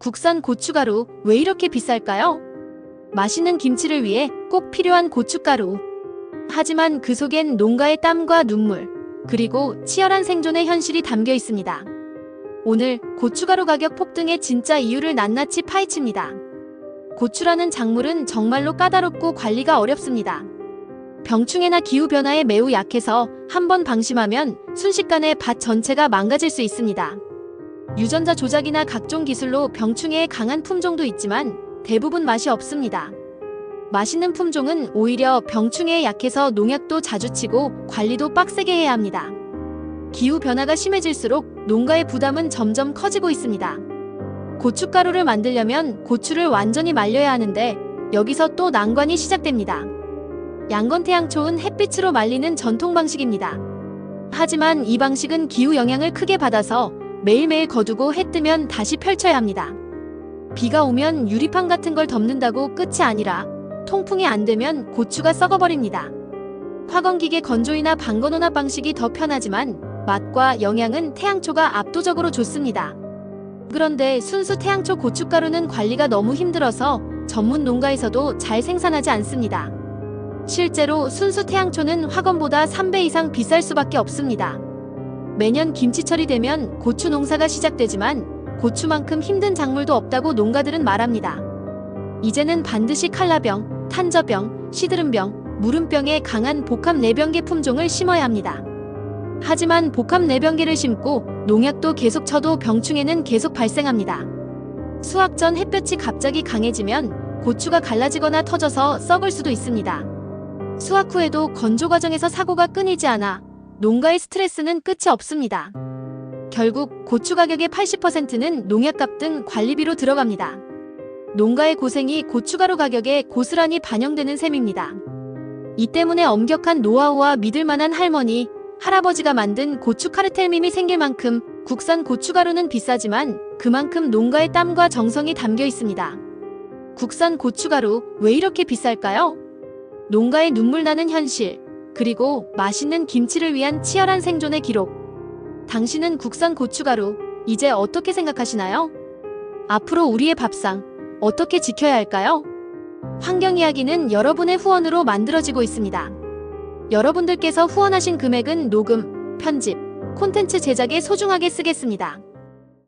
국산 고춧가루 왜 이렇게 비쌀까요? 맛있는 김치를 위해 꼭 필요한 고춧가루. 하지만 그 속엔 농가의 땀과 눈물, 그리고 치열한 생존의 현실이 담겨 있습니다. 오늘 고춧가루 가격 폭등의 진짜 이유를 낱낱이 파헤칩니다. 고추라는 작물은 정말로 까다롭고 관리가 어렵습니다. 병충해나 기후변화에 매우 약해서 한 번 방심하면 순식간에 밭 전체가 망가질 수 있습니다. 유전자 조작이나 각종 기술로 병충해에 강한 품종도 있지만 대부분 맛이 없습니다. 맛있는 품종은 오히려 병충해에 약해서 농약도 자주 치고 관리도 빡세게 해야 합니다. 기후 변화가 심해질수록 농가의 부담은 점점 커지고 있습니다. 고춧가루를 만들려면 고추를 완전히 말려야 하는데 여기서 또 난관이 시작됩니다. 양건태양초는 햇빛으로 말리는 전통 방식입니다. 하지만 이 방식은 기후 영향을 크게 받아서 매일매일 거두고 해 뜨면 다시 펼쳐야 합니다. 비가 오면 유리판 같은 걸 덮는다고 끝이 아니라 통풍이 안 되면 고추가 썩어버립니다. 화건기계 건조이나 방건혼합 방식이 더 편하지만 맛과 영양은 태양초가 압도적으로 좋습니다. 그런데 순수 태양초 고춧가루는 관리가 너무 힘들어서 전문 농가에서도 잘 생산하지 않습니다. 실제로 순수 태양초는 화건보다 3배 이상 비쌀 수밖에 없습니다. 매년 김치철이 되면 고추 농사가 시작되지만 고추만큼 힘든 작물도 없다고 농가들은 말합니다. 이제는 반드시 칼라병, 탄저병, 시드름병, 무름병에 강한 복합 내병계 품종을 심어야 합니다. 하지만 복합 내병계를 심고 농약도 계속 쳐도 병충해는 계속 발생합니다. 수확 전 햇볕이 갑자기 강해지면 고추가 갈라지거나 터져서 썩을 수도 있습니다. 수확 후에도 건조 과정에서 사고가 끊이지 않아 농가의 스트레스는 끝이 없습니다. 결국 고추 가격의 80%는 농약값 등 관리비로 들어갑니다. 농가의 고생이 고춧가루 가격에 고스란히 반영되는 셈입니다. 이 때문에 엄격한 노하우와 믿을 만한 할머니, 할아버지가 만든 고추 카르텔밈이 생길 만큼 국산 고춧가루는 비싸지만 그만큼 농가의 땀과 정성이 담겨 있습니다. 국산 고춧가루 왜 이렇게 비쌀까요? 농가의 눈물 나는 현실, 그리고 맛있는 김치를 위한 치열한 생존의 기록. 당신은 국산 고춧가루, 이제 어떻게 생각하시나요? 앞으로 우리의 밥상, 어떻게 지켜야 할까요? 환경 이야기는 여러분의 후원으로 만들어지고 있습니다. 여러분들께서 후원하신 금액은 녹음, 편집, 콘텐츠 제작에 소중하게 쓰겠습니다.